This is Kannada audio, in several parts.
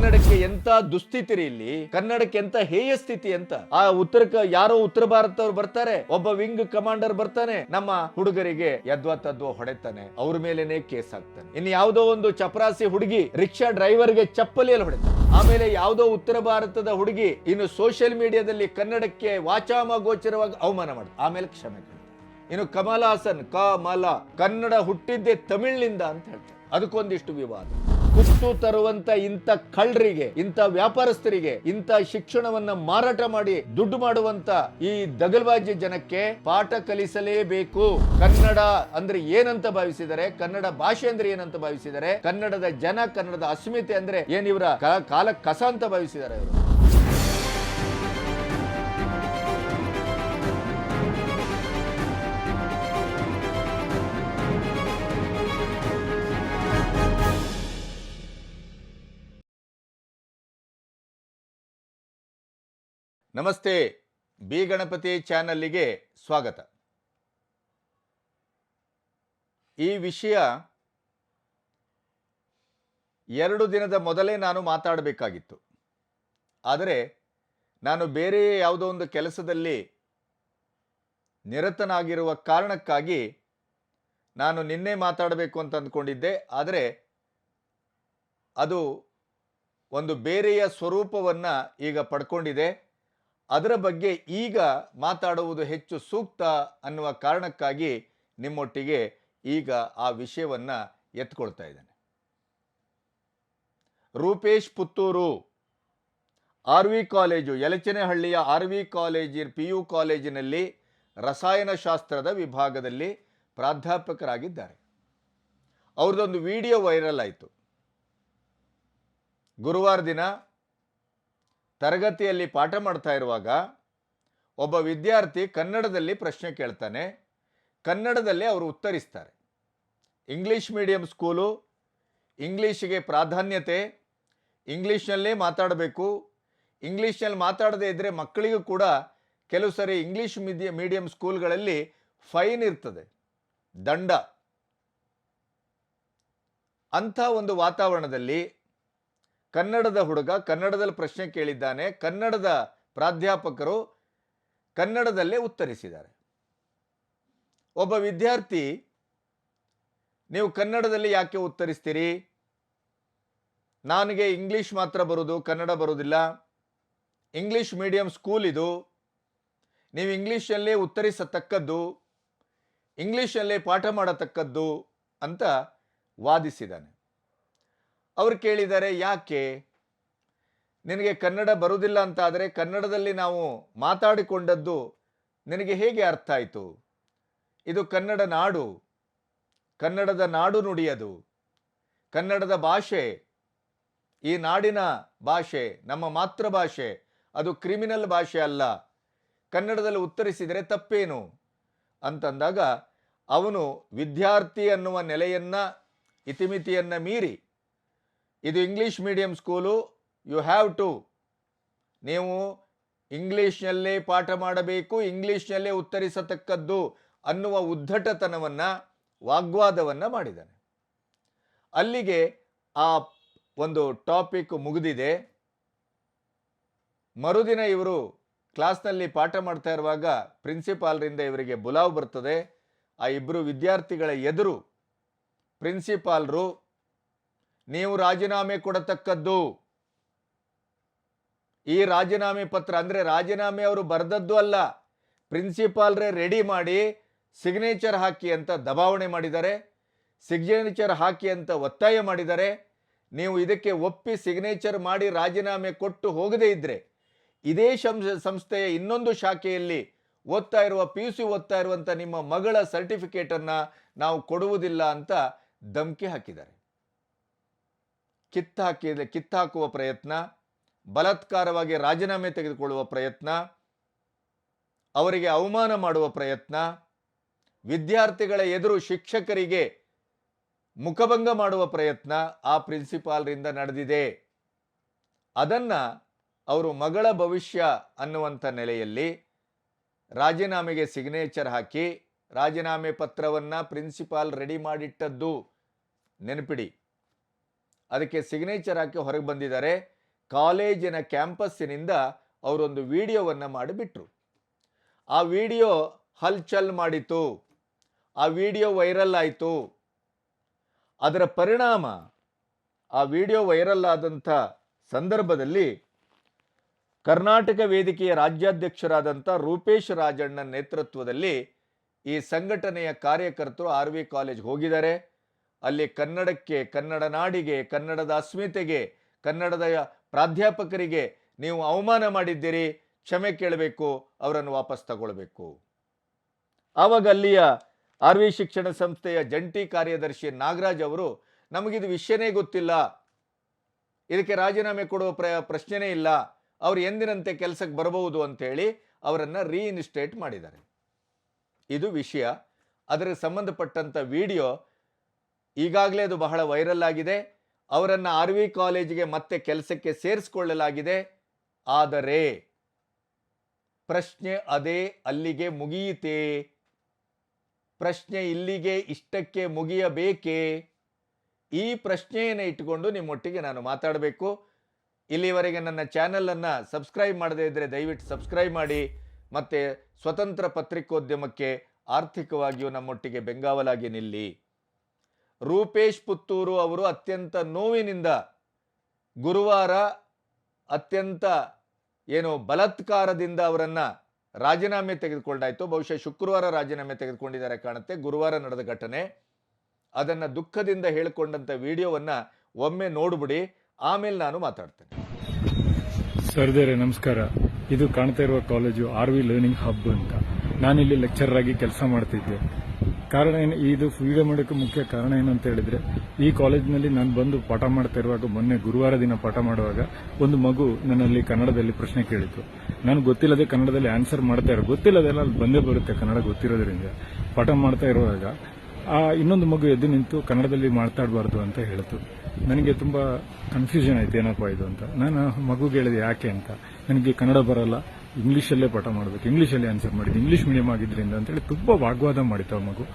ಕನ್ನಡಕ್ಕೆ ಎಂತ ದುಸ್ಥಿತಿ ಇಲ್ಲಿ? ಕನ್ನಡಕ್ಕೆ ಎಂತ ಹೇಯ ಸ್ಥಿತಿ ಅಂತ? ಆ ಉತ್ತರ ಕ- ಯಾರೋ ಉತ್ತರ ಭಾರತವ್ರು ಬರ್ತಾರೆ, ಒಬ್ಬ ವಿಂಗ್ ಕಮಾಂಡರ್ ಬರ್ತಾನೆ, ನಮ್ಮ ಹುಡುಗರಿಗೆ ಯದ್ವಾ ತದ್ವಾ ಹೊಡೆತಾನೆ, ಅವ್ರ ಮೇಲೆನೆ ಕೇಸ್ ಹಾಕ್ತಾನೆ. ಇನ್ನು ಯಾವ್ದೋ ಒಂದು ಚಪರಾಸಿ ಹುಡುಗಿ ರಿಕ್ಷಾ ಡ್ರೈವರ್ಗೆ ಚಪ್ಪಲಿಯಲ್ಲಿ ಹೊಡೆತ ಆಮೇಲೆ ಯಾವ್ದೋ ಉತ್ತರ ಭಾರತದ ಹುಡುಗಿ ಇನ್ನು ಸೋಷಿಯಲ್ ಮೀಡಿಯಾದಲ್ಲಿ ಕನ್ನಡಕ್ಕೆ ವಾಚಾಮ ಗೋಚರವಾಗಿ ಅವಮಾನ ಮಾಡ ಆಮೇಲೆ ಕ್ಷಮೆ ಇನ್ನು ಕಮಲ್ ಹಾಸನ್ ಕಮಲ, ಕನ್ನಡ ಹುಟ್ಟಿದ್ದೆ ತಮಿಳಿನಿಂದ ಅಂತ ಹೇಳ್ತಾರೆ ಅದಕ್ಕೊಂದಿಷ್ಟು ವಿವಾದ. ಕುತ್ತು ತರುವಂತ ಇಂಥ ಕಳ್ಳರಿಗೆ, ಇಂಥ ವ್ಯಾಪಾರಸ್ಥರಿಗೆ, ಇಂಥ ಶಿಕ್ಷಣವನ್ನ ಮಾರಾಟ ಮಾಡಿ ದುಡ್ಡು ಮಾಡುವಂತ ಈ ದಗಲ್ಬಾಜಿ ಜನಕ್ಕೆ ಪಾಠ ಕಲಿಸಲೇಬೇಕು. ಕನ್ನಡ ಅಂದ್ರೆ ಏನಂತ ಭಾವಿಸಿದರೆ, ಕನ್ನಡ ಭಾಷೆ ಅಂದ್ರೆ ಏನಂತ ಭಾವಿಸಿದರೆ, ಕನ್ನಡದ ಜನ, ಕನ್ನಡದ ಅಸ್ಮಿತೆ ಅಂದ್ರೆ ಏನ್ ಇವರ ಕ- ಕಾಲ ಕಸ ಅಂತ ಭಾವಿಸಿದ್ದಾರೆ ಇವರು. ನಮಸ್ತೆ, ಬಿ ಗಣಪತಿ ಚಾನಲ್ಲಿಗೆ ಸ್ವಾಗತ. ಈ ವಿಷಯ ಎರಡು ದಿನದ ಮೊದಲೇ ನಾನು ಮಾತಾಡಬೇಕಾಗಿತ್ತು. ಆದರೆ ನಾನು ಬೇರೆ ಯಾವುದೋ ಒಂದು ಕೆಲಸದಲ್ಲಿ ನಿರತನಾಗಿರುವ ಕಾರಣಕ್ಕಾಗಿ ನಾನು ನಿನ್ನೆ ಮಾತಾಡಬೇಕು ಅಂತ ಅಂದ್ಕೊಂಡಿದ್ದೆ. ಆದರೆ ಅದು ಒಂದು ಬೇರೆಯ ಸ್ವರೂಪವನ್ನು ಈಗ ಪಡ್ಕೊಂಡಿದೆ. ಅದರ ಬಗ್ಗೆ ಈಗ ಮಾತಾಡುವುದು ಹೆಚ್ಚು ಸೂಕ್ತ ಅನ್ನುವ ಕಾರಣಕ್ಕಾಗಿ ನಿಮ್ಮೊಟ್ಟಿಗೆ ಈಗ ಆ ವಿಷಯವನ್ನು ಎತ್ಕೊಳ್ತಾ ಇದ್ದೇನೆ. Rupesh Puttur, R V college, ಯಲಚನೆಹಳ್ಳಿಯ R V ಕಾಲೇಜಿನ, ಪಿ ಯು ಕಾಲೇಜಿನಲ್ಲಿ ರಸಾಯನಶಾಸ್ತ್ರದ ವಿಭಾಗದಲ್ಲಿ ಪ್ರಾಧ್ಯಾಪಕರಾಗಿದ್ದಾರೆ. ಅವ್ರದ್ದೊಂದು ವಿಡಿಯೋ ವೈರಲ್ ಆಯಿತು. ಗುರುವಾರ ದಿನ ತರಗತಿಯಲ್ಲಿ ಪಾಠ ಮಾಡ್ತಾ ಇರುವಾಗ ಒಬ್ಬ ವಿದ್ಯಾರ್ಥಿ ಕನ್ನಡದಲ್ಲಿ ಪ್ರಶ್ನೆ ಕೇಳ್ತಾನೆ. ಕನ್ನಡದಲ್ಲಿ ಅವರು ಉತ್ತರಿಸ್ತಾರೆ. ಇಂಗ್ಲೀಷ್ ಮೀಡಿಯಂ ಸ್ಕೂಲು ಇಂಗ್ಲೀಷಿಗೆ ಪ್ರಾಧಾನ್ಯತೆ ಇಂಗ್ಲೀಷ್ನಲ್ಲೇ ಮಾತಾಡಬೇಕು. ಇಂಗ್ಲೀಷ್ನಲ್ಲಿ ಮಾತಾಡದೇ ಇದ್ದರೆ ಮಕ್ಕಳಿಗೂ ಕೂಡ ಕೆಲವು ಸರಿ ಇಂಗ್ಲೀಷ್ ಮೀಡಿಯ ಮೀಡಿಯಂ ಸ್ಕೂಲ್ಗಳಲ್ಲಿ ಫೈನ್ ಇರ್ತದೆ. ದಂಡ. ಅಂಥ ಒಂದು ವಾತಾವರಣದಲ್ಲಿ ಕನ್ನಡದ ಹುಡುಗ ಕನ್ನಡದಲ್ಲಿ ಪ್ರಶ್ನೆ ಕೇಳಿದ್ದಾನೆ. ಕನ್ನಡದ ಪ್ರಾಧ್ಯಾಪಕರು ಕನ್ನಡದಲ್ಲೇ ಉತ್ತರಿಸಿದ್ದಾರೆ. ಒಬ್ಬ ವಿದ್ಯಾರ್ಥಿ, ನೀವು ಕನ್ನಡದಲ್ಲಿ ಯಾಕೆ ಉತ್ತರಿಸ್ತೀರಿ? ನನಗೆ ಇಂಗ್ಲಿಷ್ ಮಾತ್ರ ಬರೋದು, ಕನ್ನಡ ಬರೋದಿಲ್ಲ. ಇಂಗ್ಲಿಷ್ ಮೀಡಿಯಂ ಸ್ಕೂಲ್ ಇದು. ನೀವು ಇಂಗ್ಲೀಷಲ್ಲೇ ಉತ್ತರಿಸತಕ್ಕದ್ದು ಇಂಗ್ಲೀಷಲ್ಲೇ ಪಾಠ ಮಾಡತಕ್ಕದ್ದು ಅಂತ ವಾದಿಸಿದ್ದಾನೆ. ಅವ್ರು ಕೇಳಿದ್ದಾರೆ, ಯಾಕೆ? ನಿನಗೆ ಕನ್ನಡ ಬರುವುದಿಲ್ಲ ಅಂತ ಆದರೆ ಕನ್ನಡದಲ್ಲಿ ನಾವು ಮಾತಾಡಿಕೊಂಡದ್ದು ನಿನಗೆ ಹೇಗೆ ಅರ್ಥ ಆಯಿತು? ಇದು ಕನ್ನಡ ನಾಡು. ಕನ್ನಡದ ನಾಡು ನುಡಿಯದು. ಕನ್ನಡದ ಭಾಷೆ, ಈ ನಾಡಿನ ಭಾಷೆ, ನಮ್ಮ ಮಾತೃಭಾಷೆ, ಅದು ಕ್ರಿಮಿನಲ್ ಭಾಷೆ ಅಲ್ಲ. ಕನ್ನಡದಲ್ಲಿ ಉತ್ತರಿಸಿದರೆ ತಪ್ಪೇನು? ಅಂತಂದಾಗ ಅವನು ವಿದ್ಯಾರ್ಥಿ ಅನ್ನುವ ನೆಲೆಯನ್ನು, ಇತಿಮಿತಿಯನ್ನು ಮೀರಿ ಇದು English medium school you have to ನೀವು ಇಂಗ್ಲೀಷ್ನಲ್ಲೇ ಪಾಠ ಮಾಡಬೇಕು ಇಂಗ್ಲೀಷ್ನಲ್ಲೇ ಉತ್ತರಿಸತಕ್ಕದ್ದು ಅನ್ನುವ ಉದ್ದಟತನವನ್ನು ವಾಗ್ವಾದವನ್ನು ಮಾಡಿದ್ದಾನೆ. ಅಲ್ಲಿಗೆ ಆ ಒಂದು ಟಾಪಿಕ್ ಮುಗಿದಿದೆ. ಮರುದಿನ ಇವರು ಕ್ಲಾಸ್ನಲ್ಲಿ ಪಾಠ ಮಾಡ್ತಾ ಇರುವಾಗ ಪ್ರಿನ್ಸಿಪಾಲ್ರಿಂದ ಇವರಿಗೆ ಬುಲಾವ್ ಬರ್ತದೆ. ಆ ಇಬ್ಬರು ವಿದ್ಯಾರ್ಥಿಗಳ ಎದುರು ಪ್ರಿನ್ಸಿಪಾಲ್ರು ನೀವು ರಾಜೀನಾಮೆ ಕೊಡತಕ್ಕದ್ದು. ಈ ರಾಜೀನಾಮೆ ಪತ್ರ ಅಂದ್ರೆ ರಾಜೀನಾಮೆ ಅವರು ಬರೆದದ್ದು ಅಲ್ಲ. ಪ್ರಿನ್ಸಿಪಾಲ್ರೇ ರೆಡಿ ಮಾಡಿ ಸಿಗ್ನೇಚರ್ ಹಾಕಿ ಅಂತ ದಬಾವಣೆ ಮಾಡಿದ್ದಾರೆ. ಸಿಗ್ನೇಚರ್ ಹಾಕಿ ಅಂತ ಒತ್ತಾಯ ಮಾಡಿದ್ದಾರೆ. ನೀವು ಇದಕ್ಕೆ ಒಪ್ಪಿ ಸಿಗ್ನೇಚರ್ ಮಾಡಿ ರಾಜೀನಾಮೆ ಕೊಟ್ಟು ಹೋಗದೇ ಇದ್ದರೆ ಇದೇ ಸಂಸ್ಥೆಯ ಇನ್ನೊಂದು ಶಾಖೆಯಲ್ಲಿ ಓದ್ತಾ ಇರುವ ಪಿ ಯು ಸಿ ಓದ್ತಾ ಇರುವಂಥ ನಿಮ್ಮ ಮಗಳ ಸರ್ಟಿಫಿಕೇಟನ್ನು ನಾವು ಕೊಡುವುದಿಲ್ಲ ಅಂತ ಧಮಕಿ ಹಾಕಿದ್ದಾರೆ. ಕಿತ್ತಾಕಿದ, ಕಿತ್ತಾಕುವ ಪ್ರಯತ್ನ, ಬಲಾತ್ಕಾರವಾಗಿ ರಾಜೀನಾಮೆ ತೆಗೆದುಕೊಳ್ಳುವ ಪ್ರಯತ್ನ, ಅವರಿಗೆ ಅವಮಾನ ಮಾಡುವ ಪ್ರಯತ್ನ, ವಿದ್ಯಾರ್ಥಿಗಳ ಎದುರು ಶಿಕ್ಷಕರಿಗೆ ಮುಖಭಂಗ ಮಾಡುವ ಪ್ರಯತ್ನ ಆ ಪ್ರಿನ್ಸಿಪಾಲ್ರಿಂದ ನಡೆದಿದೆ. ಅದನ್ನ ಅವರು ಮಗಳ ಭವಿಷ್ಯ ಅನ್ನುವಂಥ ನೆಲೆಯಲ್ಲಿ ರಾಜೀನಾಮೆಗೆ ಸಿಗ್ನೇಚರ್ ಹಾಕಿ, ರಾಜೀನಾಮೆ ಪತ್ರವನ್ನು ಪ್ರಿನ್ಸಿಪಾಲ್ ರೆಡಿ ಮಾಡಿಟ್ಟದ್ದು ನೆನಪಿಡಿ. ಅದಕ್ಕೆ ಸಿಗ್ನೇಚರ್ ಹಾಕಿ ಹೊರಗೆ ಬಂದಿದ್ದಾರೆ. ಕಾಲೇಜಿನ ಕ್ಯಾಂಪಸ್ಸಿನಿಂದ ಅವರೊಂದು ವಿಡಿಯೋವನ್ನು ಮಾಡಿಬಿಟ್ರು. ಆ ವಿಡಿಯೋ ಹಲ್ಚಲ್ ಮಾಡಿತು ಆ ವಿಡಿಯೋ ವೈರಲ್ ಆಯಿತು. ಅದರ ಪರಿಣಾಮ ಆ ವಿಡಿಯೋ ವೈರಲ್ ಆದಂಥ ಸಂದರ್ಭದಲ್ಲಿ ಕರ್ನಾಟಕ ವೇದಿಕೆಯ ರಾಜ್ಯಾಧ್ಯಕ್ಷರಾದಂಥ ರೂಪೇಶ್ ರಾಜಣ್ಣ ನೇತೃತ್ವದಲ್ಲಿ ಈ ಸಂಘಟನೆಯ ಕಾರ್ಯಕರ್ತರು ಆರ್ ವಿ ಕಾಲೇಜ್ಗೆ ಹೋಗಿದ್ದಾರೆ. ಅಲ್ಲಿ ಕನ್ನಡಕ್ಕೆ, ಕನ್ನಡ ನಾಡಿಗೆ, ಕನ್ನಡದ ಅಸ್ಮಿತೆಗೆ, ಕನ್ನಡದ ಪ್ರಾಧ್ಯಾಪಕರಿಗೆ ನೀವು ಅವಮಾನ ಮಾಡಿದ್ದೀರಿ, ಕ್ಷಮೆ ಕೇಳಬೇಕು, ಅವರನ್ನು ವಾಪಸ್ ತಗೊಳ್ಬೇಕು. ಆವಾಗ ಅಲ್ಲಿಯ ಆರ್ ವಿ ಶಿಕ್ಷಣ ಸಂಸ್ಥೆಯ ಜಂಟಿ ಕಾರ್ಯದರ್ಶಿ ನಾಗರಾಜ್ ಅವರು, ನಮಗಿದು ವಿಷಯನೇ ಗೊತ್ತಿಲ್ಲ, ಇದಕ್ಕೆ ರಾಜೀನಾಮೆ ಕೊಡುವ ಪ್ರ, ಪ್ರಶ್ನೆನೇ ಇಲ್ಲ, ಅವರು ಎಂದಿನಂತೆ ಕೆಲಸಕ್ಕೆ ಬರಬಹುದು ಅಂತೇಳಿ ಅವರನ್ನು ರೀಇನ್ಸ್ಟೇಟ್ ಮಾಡಿದ್ದಾರೆ. ಇದು ವಿಷಯ. ಅದರ ಸಂಬಂಧಪಟ್ಟಂಥ ವಿಡಿಯೋ ಈಗಾಗಲೇ ಅದು ಬಹಳ ವೈರಲ್ ಆಗಿದೆ. ಅವರನ್ನು ಆರ್ ವಿ ಕಾಲೇಜಿಗೆ ಮತ್ತೆ ಕೆಲಸಕ್ಕೆ ಸೇರಿಸಿಕೊಳ್ಳಲಾಗಿದೆ. ಆದರೆ ಪ್ರಶ್ನೆ ಅದೇ ಅಲ್ಲಿಗೆ ಮುಗಿಯಿತೇ? ಪ್ರಶ್ನೆ ಇಲ್ಲಿಗೆ ಇಷ್ಟಕ್ಕೆ ಮುಗಿಯಬೇಕೇ? ಈ ಪ್ರಶ್ನೆಯನ್ನು ಇಟ್ಟುಕೊಂಡು ನಿಮ್ಮೊಟ್ಟಿಗೆ ನಾನು ಮಾತಾಡಬೇಕು. ಇಲ್ಲಿವರೆಗೆ ನನ್ನ ಚಾನಲನ್ನು ಸಬ್ಸ್ಕ್ರೈಬ್ ಮಾಡದೇ ಇದ್ದರೆ ದಯವಿಟ್ಟು ಸಬ್ಸ್ಕ್ರೈಬ್ ಮಾಡಿ. ಮತ್ತು ಸ್ವತಂತ್ರ ಪತ್ರಿಕೋದ್ಯಮಕ್ಕೆ ಆರ್ಥಿಕವಾಗಿಯೂ ನಮ್ಮೊಟ್ಟಿಗೆ ಬೆಂಗಾವಲಾಗಿ ನಿಲ್ಲಿ. ರೂಪೇಶ್ ಪುತ್ತೂರು ಅವರು ಅತ್ಯಂತ ನೋವಿನಿಂದ ಗುರುವಾರ ಅತ್ಯಂತ ಏನು ಬಲಾತ್ಕಾರದಿಂದ ಅವರನ್ನು ರಾಜೀನಾಮೆ ತೆಗೆದುಕೊಂಡಾಯಿತು ಬಹುಶಃ ಶುಕ್ರವಾರ ರಾಜೀನಾಮೆ ತೆಗೆದುಕೊಂಡಿದ್ದಾರೆ ಕಾಣುತ್ತೆ. ಗುರುವಾರ ನಡೆದ ಘಟನೆ. ಅದನ್ನು ದುಃಖದಿಂದ ಹೇಳಿಕೊಂಡಂಥ ವಿಡಿಯೋವನ್ನು ಒಮ್ಮೆ ನೋಡ್ಬಿಡಿ. ಆಮೇಲೆ ನಾನು ಮಾತಾಡ್ತೇನೆ. ಸರ್ದೇರೆ ನಮಸ್ಕಾರ. ಇದು ಕಾಣ್ತಾ ಇರುವ college R V learning hub ಅಂತ. ನಾನಿಲ್ಲಿ ಲೆಕ್ಚರರ್ ಆಗಿ ಕೆಲಸ ಮಾಡ್ತಿದ್ದೆ. ಕಾರಣ ಏನು? ಇದು ವಿಡಿಯೋ ಮಾಡೋಕ್ಕೆ ಮುಖ್ಯ ಕಾರಣ ಏನು ಅಂತ ಹೇಳಿದ್ರೆ, ಈ ಕಾಲೇಜಿನಲ್ಲಿ ನಾನು ಬಂದು ಪಾಠ ಮಾಡ್ತಾ ಇರುವಾಗ, ಮೊನ್ನೆ ಗುರುವಾರ ದಿನ ಪಾಠ ಮಾಡುವಾಗ, ಒಂದು ಮಗು ನನ್ನಲ್ಲಿ ಕನ್ನಡದಲ್ಲಿ ಪ್ರಶ್ನೆ ಕೇಳಿತು. ನಾನು ಗೊತ್ತಿಲ್ಲದೆ ಕನ್ನಡದಲ್ಲಿ ಆನ್ಸರ್ ಮಾಡ್ತಾ ಇರೋ ಗೊತ್ತಿಲ್ಲದೆಲ್ಲ ಅಲ್ಲಿ ಬಂದೇ ಬರುತ್ತೆ ಕನ್ನಡ ಗೊತ್ತಿರೋದ್ರಿಂದ. ಪಾಠ ಮಾಡ್ತಾ ಇರುವಾಗ, ಆ ಇನ್ನೊಂದು ಮಗು ಎದ್ದು ನಿಂತು ಕನ್ನಡದಲ್ಲಿ ಮಾತಾಡಬಾರ್ದು ಅಂತ ಹೇಳಿತು. ನನಗೆ ತುಂಬಾ ಕನ್ಫ್ಯೂಷನ್ ಆಯ್ತು, ಏನಪ್ಪ ಇದು ಅಂತ. ನಾನು ಮಗುಗೆ ಹೇಳಿದೆ, ಯಾಕೆ ಅಂತ. ನನಗೆ ಕನ್ನಡ ಬರಲ್ಲ. ಇಂಗ್ಲೀಷಲ್ಲೇ ಪಾಠ ಮಾಡಬೇಕು, ಇಂಗ್ಲೀಷಲ್ಲೇ ಆನ್ಸರ್ ಮಾಡಿದ್ದು, ಇಂಗ್ಲೀಷ್ ಮೀಡಿಯಂ ಆಗಿದ್ರಿಂದ ಅಂತೇಳಿ ತುಂಬಾ ವಾಗ್ವಾದ ಮಾಡಿತ್ತು ಆ ಮಗು.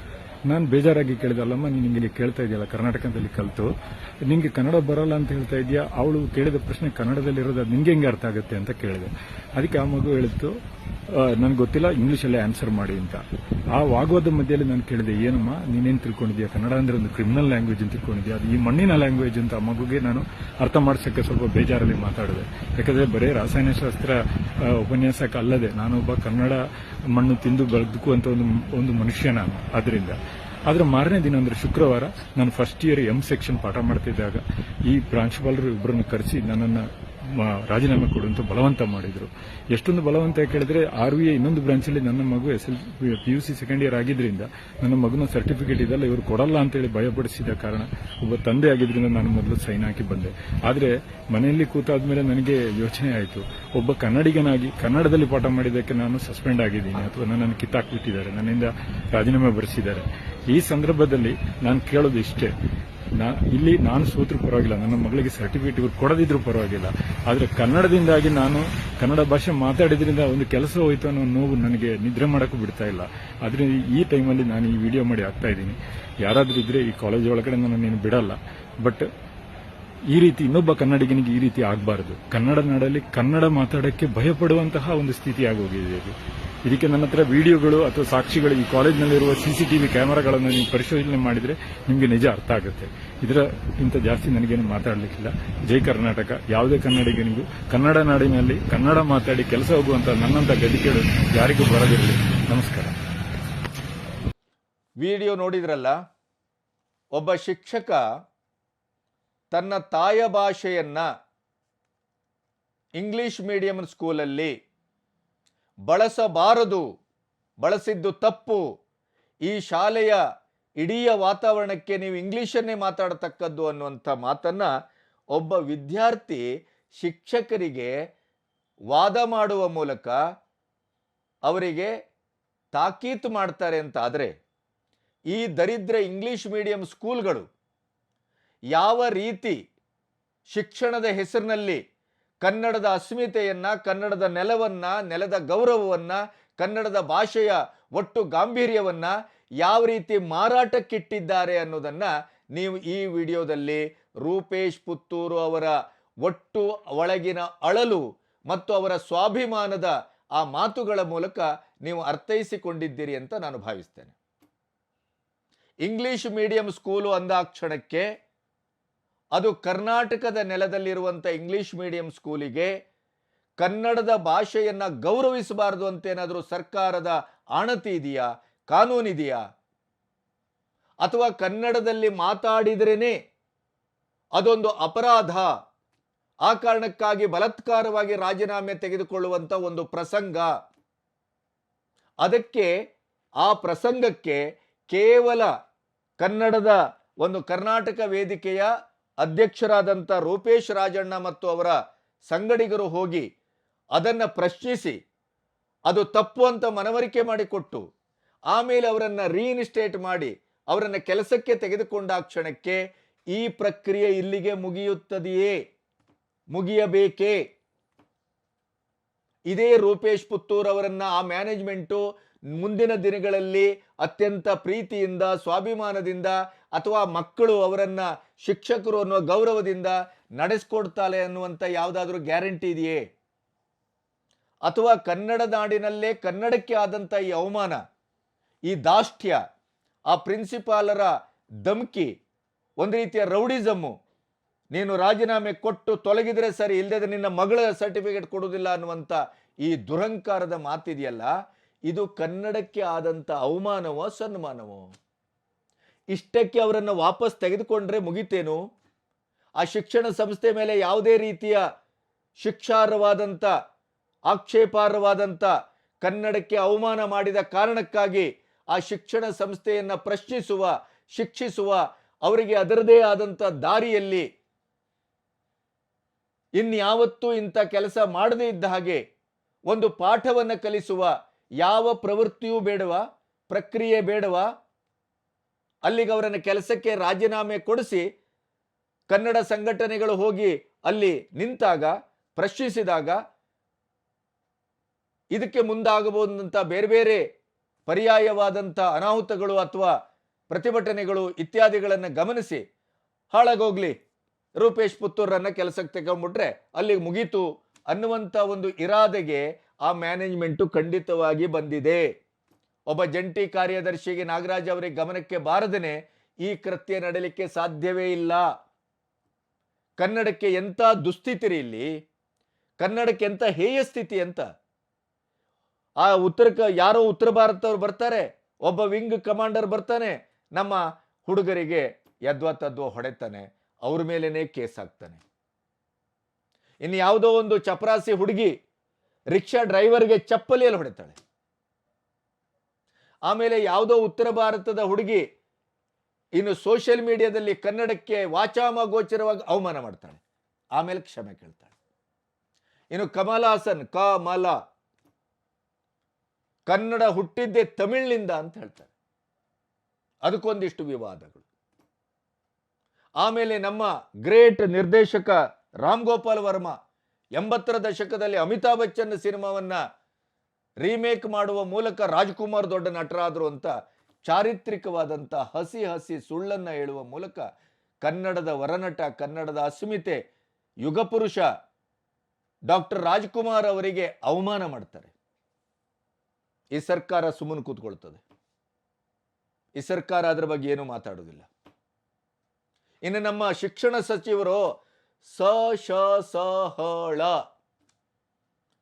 ನಾನು ಬೇಜಾರಾಗಿ ಕೇಳಿದಲ್ಲಮ್ಮ, ನೀನು ನಿಮಗೆ ಕೇಳ್ತಾ ಇದೆಯಲ್ಲ, ಕರ್ನಾಟಕದಲ್ಲಿ ಕಲಿತು. ನಿಂಗೆ ಕನ್ನಡ ಬರಲ್ಲ ಅಂತ ಹೇಳ್ತಾ ಇದೆಯಾ? ಅವಳು ಕೇಳಿದ ಪ್ರಶ್ನೆ ಕನ್ನಡದಲ್ಲಿರೋದು, ಅದು ನಿಂಗೆ ಹೆಂಗೆ ಅರ್ಥ ಆಗುತ್ತೆ ಅಂತ ಕೇಳಿದೆ. ಅದಕ್ಕೆ ಆ ಮಗು ಹೇಳಿತ್ತು ನನಗೆ ಗೊತ್ತಿಲ್ಲ, ಇಂಗ್ಲೀಷಲ್ಲೇ ಆನ್ಸರ್ ಮಾಡಿ ಅಂತ. ಆ ವಾಗ್ವಾದ ಮಧ್ಯದಲ್ಲಿ ನಾನು ಕೇಳಿದೆ, ಏನಮ್ಮ, ನೀನೇನು ತಿಳ್ಕೊಂಡಿದ್ಯಾ? ಕನ್ನಡ ಅಂದರೆ ಒಂದು ಕ್ರಿಮಿನಲ್ ಲ್ಯಾಂಗ್ವೇಜ್ ಅಂತ ತಿಳ್ಕೊಂಡಿದ್ಯಾ? ಅದು ಈ ಮಣ್ಣಿನ ಲ್ಯಾಂಗ್ವೇಜ್ ಅಂತ ಮಗುಗೆ ನಾನು ಅರ್ಥ ಮಾಡಿಸೋಕ್ಕೆ ಸ್ವಲ್ಪ ಬೇಜಾರಲ್ಲಿ ಮಾತಾಡಿದೆ. ಯಾಕಂದ್ರೆ ಬರೀ ರಾಸಾಯನಶಾಸ್ತ್ರ ಶಾಸ್ತ್ರ ಉಪನ್ಯಾಸಕ ಅಲ್ಲದೆ ನಾನೊಬ್ಬ ಕನ್ನಡ ಮಣ್ಣು ತಿಂದು ಬದುಕುವಂತ ಒಂದು ಒಂದು ಮನುಷ್ಯ ನಾನು ಅದರಿಂದ ಆದ್ರೆ ಮಾರನೇ ದಿನ ಅಂದರೆ ಶುಕ್ರವಾರ ನಾನು ಫಸ್ಟ್ ಇಯರ್ ಎಂ ಸೆಕ್ಷನ್ ಪಾಠ ಮಾಡ್ತಿದ್ದಾಗ ಈ ಪ್ರಾಂಶುಪಾಲರು ಇಬ್ಬರನ್ನು ಕರೆಸಿ ನನ್ನನ್ನು ರಾಜೀನಾಮೆ ಕೊಡು ಅಂತ ಬಲವಂತ ಮಾಡಿದ್ರು. ಎಷ್ಟೊಂದು ಬಲವಂತ ಕೇಳಿದ್ರೆ ಆರ್ ವಿ ಇನ್ನೊಂದು ಬ್ರಾಂಚಲ್ಲಿ ನನ್ನ ಮಗು S L P U C second year ಆಗಿದ್ರಿಂದ ನನ್ನ ಮಗನ ಸರ್ಟಿಫಿಕೇಟ್ ಇದೆಲ್ಲ ಇವರು ಕೊಡಲ್ಲ ಅಂತೇಳಿ ಭಯಪಡಿಸಿದ ಕಾರಣ ಒಬ್ಬ ತಂದೆ ಆಗಿದ್ರಿಂದ ನಾನು ಮೊದಲು ಸೈನ್ ಹಾಕಿ ಬಂದೆ. ಆದ್ರೆ ಮನೆಯಲ್ಲಿ ಕೂತಾದ್ಮೇಲೆ ನನಗೆ ಯೋಚನೆ ಆಯಿತು. ಒಬ್ಬ ಕನ್ನಡಿಗನಾಗಿ, ಕನ್ನಡದಲ್ಲಿ ಪಾಠ ಮಾಡಿದ್ದಕ್ಕೆ ನಾನು ಸಸ್ಪೆಂಡ್ ಆಗಿದ್ದೀನಿ ಅಥವಾ ನನ್ನನ್ನು ಕಿತ್ತಾಕ್ಬಿಟ್ಟಿದ್ದಾರೆ, ನನ್ನಿಂದ ರಾಜೀನಾಮೆ ಬರೆಸಿದ್ದಾರೆ. ಈ ಸಂದರ್ಭದಲ್ಲಿ ನಾನು ಕೇಳೋದು ಇಷ್ಟೇ. ನಾ ಇಲ್ಲಿ ನಾನು ಸೋತ್ರೂ ಪರವಾಗಿಲ್ಲ. ನನ್ನ ಮಗಳಿಗೆ ಸರ್ಟಿಫಿಕೇಟ್ ಇವ್ರು ಕೊಡದಿದ್ರು ಪರವಾಗಿಲ್ಲ. ಆದರೆ ಕನ್ನಡದಿಂದಾಗಿ ನಾನು ಕನ್ನಡ ಭಾಷೆ ಮಾತಾಡಿದ್ರಿಂದ ಒಂದು ಕೆಲಸ ಹೋಯ್ತು ಅನ್ನೋ ನೋವು ನನಗೆ ನಿದ್ರೆ ಮಾಡೋಕ್ಕೂ ಬಿಡ್ತಾ ಇಲ್ಲ. ಆದರೆ ಈ ಟೈಮಲ್ಲಿ ನಾನು ಈ ವಿಡಿಯೋ ಮಾಡಿ ಆಗ್ತಾ ಇದ್ದೀನಿ. ಯಾರಾದರೂ ಇದ್ರೆ ಈ ಕಾಲೇಜ್ ಒಳಗಡೆ ನಾನು ನೀನು ಬಿಡಲ್ಲ. ಬಟ್ ಈ ರೀತಿ ಇನ್ನೊಬ್ಬ ಕನ್ನಡಿಗನಿಗೆ ಈ ರೀತಿ ಆಗಬಾರದು. ಕನ್ನಡ ನಾಡಲ್ಲಿ ಕನ್ನಡ ಮಾತಾಡಕ್ಕೆ ಭಯಪಡುವಂತಹ ಒಂದು ಸ್ಥಿತಿ ಆಗೋಗಿದೆ ಇದಕ್ಕೆ ನನ್ನ ಹತ್ರ ವಿಡಿಯೋಗಳು ಅಥವಾ ಸಾಕ್ಷಿಗಳು ಈ ಕಾಲೇಜ್ನಲ್ಲಿರುವ ಸಿಸಿಟಿವಿ ಕ್ಯಾಮೆರಾಗಳನ್ನು ನೀವು ಪರಿಶೋಧನೆ ಮಾಡಿದರೆ ನಿಮಗೆ ನಿಜ ಅರ್ಥ ಆಗುತ್ತೆ. ಇದರ ಇಂತ ಜಾಸ್ತಿ ನನಗೇನು ಮಾತಾಡಲಿಕ್ಕಿಲ್ಲ. ಜೈ ಕರ್ನಾಟಕ. ಯಾವುದೇ ಕನ್ನಡಿಗನಿಗೂ ಕನ್ನಡ ನಾಡಿನಲ್ಲಿ ಕನ್ನಡ ಮಾತಾಡಿ ಕೆಲಸ ಹೋಗುವಂತ ನನ್ನಂತ ಗದಿಕೆಗಳು ಯಾರಿಗೂ ಬರದಿರಲಿ. ನಮಸ್ಕಾರ. ವಿಡಿಯೋ ನೋಡಿದ್ರಲ್ಲ, ಒಬ್ಬ ಶಿಕ್ಷಕ ತನ್ನ ತಾಯ ಭಾಷೆಯನ್ನು ಇಂಗ್ಲಿಷ್ ಮೀಡಿಯಂ ಸ್ಕೂಲಲ್ಲಿ ಬಳಸಬಾರದು, ಬಳಸಿದ್ದು ತಪ್ಪು. ಈ ಶಾಲೆಯ ಇಡೀ ವಾತಾವರಣಕ್ಕೆ ನೀವು ಇಂಗ್ಲೀಷನ್ನೇ ಮಾತಾಡತಕ್ಕದ್ದು ಅನ್ನುವಂಥ ಮಾತನ್ನು ಒಬ್ಬ ವಿದ್ಯಾರ್ಥಿ ಶಿಕ್ಷಕರಿಗೆ ವಾದ ಮಾಡುವ ಮೂಲಕ ಅವರಿಗೆ ತಾಕೀತು ಮಾಡ್ತಾರೆ ಅಂತ ಆದರೆ ಈ ದರಿದ್ರ ಇಂಗ್ಲೀಷ್ ಮೀಡಿಯಂ ಸ್ಕೂಲ್ಗಳು ಯಾವ ರೀತಿ ಶಿಕ್ಷಣದ ಹೆಸರಿನಲ್ಲಿ ಕನ್ನಡದ ಅಸ್ಮಿತೆಯನ್ನ, ಕನ್ನಡದ ನೆಲವನ್ನ, ನೆಲದ ಗೌರವವನ್ನ, ಕನ್ನಡದ ಭಾಷೆಯ ಒಟ್ಟು ಗಾಂಭೀರ್ಯವನ್ನ ಯಾವ ರೀತಿ ಮಾರಾಟಕ್ಕಿಟ್ಟಿದ್ದಾರೆ ಅನ್ನೋದನ್ನ ನೀವು ಈ ವಿಡಿಯೋದಲ್ಲಿ ರೂಪೇಶ್ ಪುತ್ತೂರು ಅವರ ಒಟ್ಟು ಒಳಗಿನ ಅಳಲು ಮತ್ತು ಅವರ ಸ್ವಾಭಿಮಾನದ ಆ ಮಾತುಗಳ ಮೂಲಕ ನೀವು ಅರ್ಥೈಸಿಕೊಂಡಿದ್ದೀರಿ ಅಂತ ನಾನು ಭಾವಿಸ್ತೇನೆ. ಇಂಗ್ಲಿಷ್ ಮೀಡಿಯಂ ಸ್ಕೂಲು ಅಂದಾಕ್ಷಣಕ್ಕೆ ಅದು ಕರ್ನಾಟಕದ ನೆಲದಲ್ಲಿರುವಂಥ ಇಂಗ್ಲಿಷ್ ಮೀಡಿಯಂ ಸ್ಕೂಲಿಗೆ ಕನ್ನಡದ ಭಾಷೆಯನ್ನು ಗೌರವಿಸಬಾರದು ಅಂತೇನಾದರೂ ಸರ್ಕಾರದ ಆಣತಿ ಇದೆಯಾ ಕಾನೂನಿದೆಯಾ ಅಥವಾ ಕನ್ನಡದಲ್ಲಿ ಮಾತಾಡಿದ್ರೇ ಅದೊಂದು ಅಪರಾಧ? ಆ ಕಾರಣಕ್ಕಾಗಿ ಬಲತ್ಕಾರವಾಗಿ ರಾಜೀನಾಮೆ ತೆಗೆದುಕೊಳ್ಳುವಂತ ಒಂದು ಪ್ರಸಂಗ. ಅದಕ್ಕೆ ಆ ಪ್ರಸಂಗಕ್ಕೆ ಕೇವಲ ಕನ್ನಡದ ಒಂದು ಕರ್ನಾಟಕ ವೇದಿಕೆಯ ಅಧ್ಯಕ್ಷರಾದಂಥ ರೂಪೇಶ್ ರಾಜಣ್ಣ ಮತ್ತು ಅವರ ಸಂಗಡಿಗರು ಹೋಗಿ ಅದನ್ನು ಪ್ರಶ್ನಿಸಿ, ಅದು ತಪ್ಪು ಅಂತ ಮನವರಿಕೆ ಮಾಡಿಕೊಟ್ಟು, ಆಮೇಲೆ ಅವರನ್ನು ರೀಇನ್ಸ್ಟೇಟ್ ಮಾಡಿ, ಅವರನ್ನ ಕೆಲಸಕ್ಕೆ ತೆಗೆದುಕೊಂಡ ಕ್ಷಣಕ್ಕೆ ಈ ಪ್ರಕ್ರಿಯೆ ಇಲ್ಲಿಗೆ ಮುಗಿಯುತ್ತದೆಯೇ? ಮುಗಿಯಬೇಕೇ? ಇದೇ ರೂಪೇಶ್ ಪುತ್ತೂರ್ ಅವರನ್ನ ಆ ಮ್ಯಾನೇಜ್ಮೆಂಟು ಮುಂದಿನ ದಿನಗಳಲ್ಲಿ ಅತ್ಯಂತ ಪ್ರೀತಿಯಿಂದ, ಸ್ವಾಭಿಮಾನದಿಂದ ಅಥವಾ ಮಕ್ಕಳು ಅವರನ್ನ ಶಿಕ್ಷಕರು ಅನ್ನುವ ಗೌರವದಿಂದ ನಡೆಸ್ಕೊಡ್ತಾಳೆ ಅನ್ನುವಂಥ ಯಾವುದಾದ್ರೂ ಗ್ಯಾರಂಟಿ ಇದೆಯೇ? ಅಥವಾ ಕನ್ನಡ ನಾಡಿನಲ್ಲೇ ಕನ್ನಡಕ್ಕೆ ಆದಂಥ ಈ ಅವಮಾನ, ಈ ದಾಷ್ಟ್ಯ, ಆ ಪ್ರಿನ್ಸಿಪಾಲರ ಧಮ್ಕಿ, ಒಂದು ರೀತಿಯ ರೌಡಿಸಮ್ಮು, ನೀನು ರಾಜೀನಾಮೆ ಕೊಟ್ಟು ತೊಲಗಿದ್ರೆ ಸರಿ ಇಲ್ಲದೆ ನಿನ್ನ ಮಗಳ ಸರ್ಟಿಫಿಕೇಟ್ ಕೊಡುವುದಿಲ್ಲ ಅನ್ನುವಂಥ ಈ ದುರಂಕಾರದ ಮಾತಿದೆಯಲ್ಲ, ಇದು ಕನ್ನಡಕ್ಕೆ ಆದಂಥ ಅವಮಾನವೋ ಸನ್ಮಾನವೋ? ಇಷ್ಟಕ್ಕೆ ಅವರನ್ನು ವಾಪಸ್ ತೆಗೆದುಕೊಂಡ್ರೆ ಮುಗಿತೇನು? ಆ ಶಿಕ್ಷಣ ಸಂಸ್ಥೆ ಮೇಲೆ ಯಾವುದೇ ರೀತಿಯ ಶಿಕ್ಷಾರ್ಹವಾದಂಥ, ಆಕ್ಷೇಪಾರ್ಹವಾದಂಥ, ಕನ್ನಡಕ್ಕೆ ಅವಮಾನ ಮಾಡಿದ ಕಾರಣಕ್ಕಾಗಿ ಆ ಶಿಕ್ಷಣ ಸಂಸ್ಥೆಯನ್ನು ಪ್ರಶ್ನಿಸುವ, ಶಿಕ್ಷಿಸುವ ಅವರಿಗೆ ಅದರದೇ ಆದಂಥ ದಾರಿಯಲ್ಲಿ ಇನ್ಯಾವತ್ತೂ ಇಂಥ ಕೆಲಸ ಮಾಡದೇ ಇದ್ದ ಹಾಗೆ ಒಂದು ಪಾಠವನ್ನು ಕಲಿಸುವ ಯಾವ ಪ್ರವೃತ್ತಿಯೂ ಬೇಡವಾ? ಪ್ರಕ್ರಿಯೆ ಬೇಡವಾ? ಅಲ್ಲಿಗೆ ಅವರನ್ನು ಕೆಲಸಕ್ಕೆ ರಾಜೀನಾಮೆ ಕೊಡಿಸಿ ಕನ್ನಡ ಸಂಘಟನೆಗಳು ಹೋಗಿ ಅಲ್ಲಿ ನಿಂತಾಗ, ಪ್ರಶ್ನಿಸಿದಾಗ, ಇದಕ್ಕೆ ಮುಂದಾಗಬಹುದಂಥ ಬೇರೆ ಬೇರೆ ಪರ್ಯಾಯವಾದಂಥ ಅನಾಹುತಗಳು ಅಥವಾ ಪ್ರತಿಭಟನೆಗಳು ಇತ್ಯಾದಿಗಳನ್ನು ಗಮನಿಸಿ, ಹಾಳಾಗೋಗ್ಲಿ, ರೂಪೇಶ್ ಪುತ್ತೂರನ್ನ ಕೆಲಸಕ್ಕೆ ತಗೊಂಡ್ಬಿಟ್ರೆ ಅಲ್ಲಿಗೆ ಮುಗೀತು ಅನ್ನುವಂಥ ಒಂದು ಇರಾದೆಗೆ ಆ ಮ್ಯಾನೇಜ್ಮೆಂಟು ಖಂಡಿತವಾಗಿ ಬಂದಿದೆ. ಒಬ್ಬ ಜಂಟಿ ಕಾರ್ಯದರ್ಶಿಗೆ ನಾಗರಾಜ್ ಅವರಿಗೆ ಗಮನಕ್ಕೆ ಬಾರದೇನೆ ಈ ಕೃತ್ಯ ನಡಲಿಕ್ಕೆ ಸಾಧ್ಯವೇ ಇಲ್ಲ. ಕನ್ನಡಕ್ಕೆ ಎಂಥ ದುಸ್ಥಿತಿ ರೀ ಇಲ್ಲಿ? ಕನ್ನಡಕ್ಕೆ ಎಂಥ ಹೇಯ ಸ್ಥಿತಿ ಅಂತ? ಆ ಉತ್ತರ ಯಾರೋ ಉತ್ತರ ಭಾರತವ್ರು ಬರ್ತಾರೆ, ಒಬ್ಬ ವಿಂಗ್ ಕಮಾಂಡರ್ ಬರ್ತಾನೆ, ನಮ್ಮ ಹುಡುಗರಿಗೆ ಯದ್ವಾ ತದ್ವಾ ಹೊಡೆತಾನೆ, ಅವ್ರ ಮೇಲೇನೆ ಕೇಸ್ ಹಾಕ್ತಾನೆ. ಇನ್ನು ಯಾವುದೋ ಒಂದು ಚಪರಾಸಿ ಹುಡುಗಿ ರಿಕ್ಷಾ ಡ್ರೈವರ್ಗೆ ಚಪ್ಪಲಿಯಲ್ಲಿ ಹೊಡಿತಾಳೆ. ಆಮೇಲೆ ಯಾವುದೋ ಉತ್ತರ ಭಾರತದ ಹುಡುಗಿ ಇನ್ನು ಸೋಷಿಯಲ್ ಮೀಡಿಯಾದಲ್ಲಿ ಕನ್ನಡಕ್ಕೆ ವಾಚಾಮ ಗೋಚರವಾಗಿ ಅವಮಾನ ಮಾಡ್ತಾಳೆ. ಆಮೇಲೆ ಕ್ಷಮೆ ಕೇಳ್ತಾಳೆ. ಇನ್ನು ಕಮಲ್ ಹಾಸನ್, ಕಮಲ. ಕನ್ನಡ ಹುಟ್ಟಿದ್ದೆ ತಮಿಳಿನಿಂದ ಅಂತ ಹೇಳ್ತಾರೆ. ಅದಕ್ಕೊಂದಿಷ್ಟು ವಿವಾದಗಳು. ಆಮೇಲೆ ನಮ್ಮ ಗ್ರೇಟ್ ನಿರ್ದೇಶಕ ರಾಮ್ ಗೋಪಾಲ್ ವರ್ಮ ಎಂಬತ್ತರ ದಶಕದಲ್ಲಿ ಅಮಿತಾಬ್ ಬಚ್ಚನ್ ಸಿನಿಮಾವನ್ನ ರೀಮೇಕ್ ಮಾಡುವ ಮೂಲಕ ರಾಜ್ಕುಮಾರ್ ದೊಡ್ಡ ನಟರಾದರು ಅಂತ ಚಾರಿತ್ರಿಕವಾದಂಥ ಹಸಿ ಹಸಿ ಸುಳ್ಳನ್ನು ಹೇಳುವ ಮೂಲಕ ಕನ್ನಡದ ವರನಟ, ಕನ್ನಡದ ಅಸ್ಮಿತೆ ಯುಗಪುರುಷ ಡಾಕ್ಟರ್ ರಾಜ್ಕುಮಾರ್ ಅವರಿಗೆ ಅವಮಾನ ಮಾಡ್ತಾರೆ. ಈ ಸರ್ಕಾರ ಸುಮ್ಮನೆ ಕೂತ್ಕೊಳ್ತದೆ. ಈ ಸರ್ಕಾರ ಅದರ ಬಗ್ಗೆ ಏನು ಮಾತಾಡೋದಿಲ್ಲ. ಇನ್ನು ನಮ್ಮ ಶಿಕ್ಷಣ ಸಚಿವರು ಸ, ಶ, ಸ, ಹ, ಳ